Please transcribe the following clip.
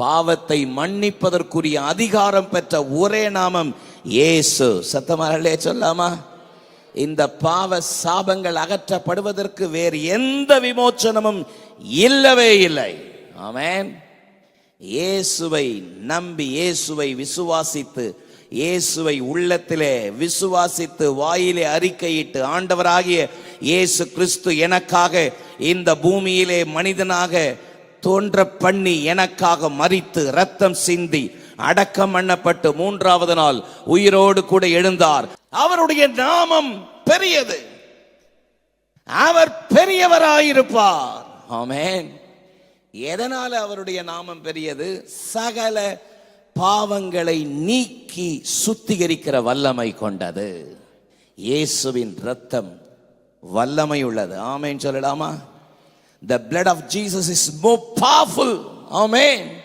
பாவத்தை மன்னிப்பதற்குரிய அதிகாரம் பெற்ற ஒரே நாமம் ஏசு சத்தமாரலே சொல்லாமா? இந்த பாவ சாபங்கள் அகற்றப்படுவதற்கு வேறு எந்த விமோச்சனமும் இல்லவே இல்லை. ஆமேன். இயேசுவை நம்பி இயேசுவை விசுவாசித்து இயேசுவை உள்ளத்திலே விசுவாசித்து வாயிலே அறிக்கையிட்டு ஆண்டவராகிய இயேசு கிறிஸ்து எனக்காக இந்த பூமியிலே மனிதனாக தோன்ற பண்ணி எனக்காக மரித்து ரத்தம் சிந்தி அடக்கம் பண்ணப்பட்டு மூன்றாவது நாள் உயிரோடு கூட எழுந்தார். அவருடைய நாமம் பெரியது. அவர் பெரியவராயிருப்பார். ஆமேன். எதனால அவருடைய நாமம் பெரியது? சகல பாவங்களை நீக்கி சுத்திகரிக்கிற வல்லமை கொண்டது. இயேசுவின் ரத்தம் வல்லமை உள்ளது. ஆமேன்னு சொல்லலாமா? The blood of Jesus is more powerful. Amen.